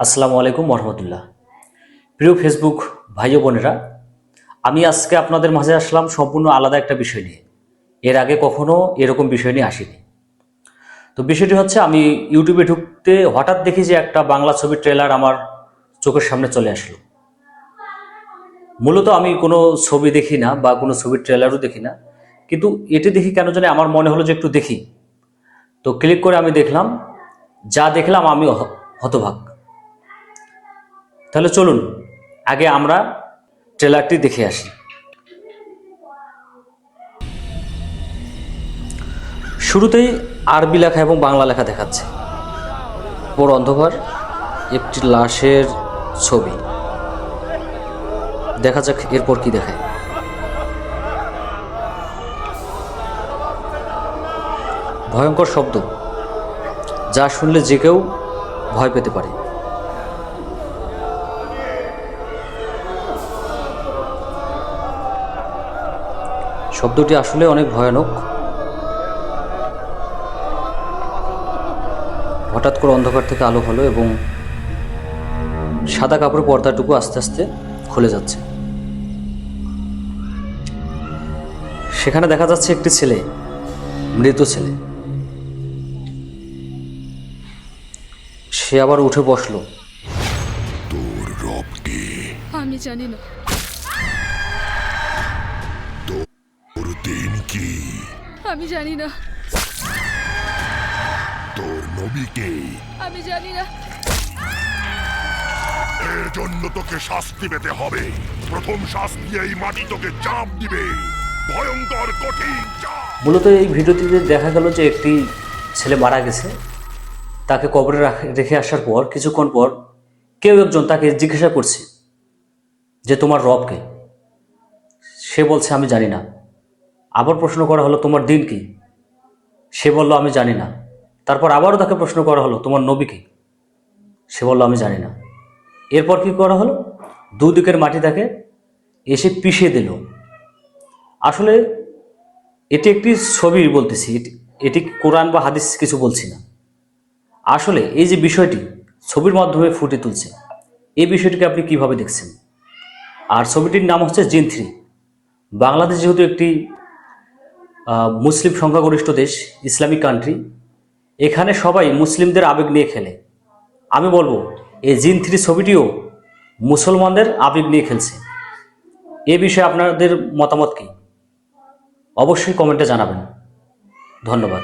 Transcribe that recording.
আসসালামু আলাইকুম রহমতুল্লাহ প্রিয় ফেসবুক ভাই বোনেরা, আমি আজকে আপনাদের মাঝে আসলাম সম্পূর্ণ আলাদা একটা বিষয় নিয়ে। এর আগে কখনো এরকম বিষয় নিয়ে আসিনি। তো বিষয়টি হচ্ছে, আমি ইউটিউবে ঢুকতে হঠাৎ দেখি যে একটা বাংলা ছবির ট্রেলার আমার চোখের সামনে চলে আসলো। মূলত আমি কোনো ছবি দেখি না বা কোনো ছবির ট্রেলারও দেখি না, কিন্তু এটি দেখি কেন জানি আমার মনে হলো যে একটু দেখি। তো ক্লিক করে আমি দেখলাম, যা দেখলাম আমি হতভাগ। তাহলে চলুন, আগে আমরা ট্রেলারটি দেখে আসি। শুরুতেই আরবি লেখা এবং বাংলা লেখা দেখাচ্ছে। বড় অন্ধকার, একটি লাশের ছবি। দেখা যাক এরপর কি দেখায়। ভয়ঙ্কর শব্দ, যা শুনলে যে কেউ ভয় পেতে পারে। শব্দটি আসলে অনেক ভয়ানক। হঠাৎ করে অন্ধকার থেকে আলো হলো এবং সাদা কাপড়ের পর্দাটুকু আস্তে আস্তে খুলে যাচ্ছে। সেখানে দেখা যাচ্ছে একটি ছেলে মৃত ছেলে। সে আবার উঠে বসল। তোর রব কে আমি জানি না। কি? আমি জানি না। তোর নবী কে? আমি জানি না। এর জন্য তোকে শাস্তি পেতে হবে। প্রথম শাস্তি এই মাটি তোকে চাপ দিবে। ভয়ঙ্কর কঠিন মূলত এই ভিডিওটিতে দেখা গেল যে একটি ছেলে মারা গেছে। তাকে কবরে রাখ- রেখে আসার পর কিছুক্ষণ পর কেউ একজন তাকে জিজ্ঞাসা করছে যে তোমার রবকে সে বলছে আমি জানি না। আবার প্রশ্ন করা হলো, তোমার দিন কি? সে বলল, আমি জানি না। তারপর আবারও তাকে প্রশ্ন করা হলো, তোমার নবী কি? সে বলল, আমি জানি না। এরপর কি করা হলো? দুদিকের মাটি তাকে এসে পিষে দিল। আসলে এটি একটি ছবি বলতেছি, এটি- কোরআন বা হাদিস কিছু বলছি না। আসলে এই যে বিষয়টি ছবির মাধ্যমে ফুটে তুলছে, এই বিষয়টিকে আপনি কীভাবে দেখছেন? আর ছবিটির নাম হচ্ছে জিন থ্রি। বাংলাদেশ যেহেতু একটি মুসলিম সংখ্যাগরিষ্ঠ দেশ, ইসলামিক কান্ট্রি এখানে সবাই মুসলিমদের আবেগ নিয়ে খেলে। আমি বলব, এই জিন থ্রি ছবিটিও মুসলমানদের আবেগ নিয়ে খেলছে। এ বিষয়ে আপনাদের মতামত কী? অবশ্যই কমেন্টে জানাবেন। ধন্যবাদ।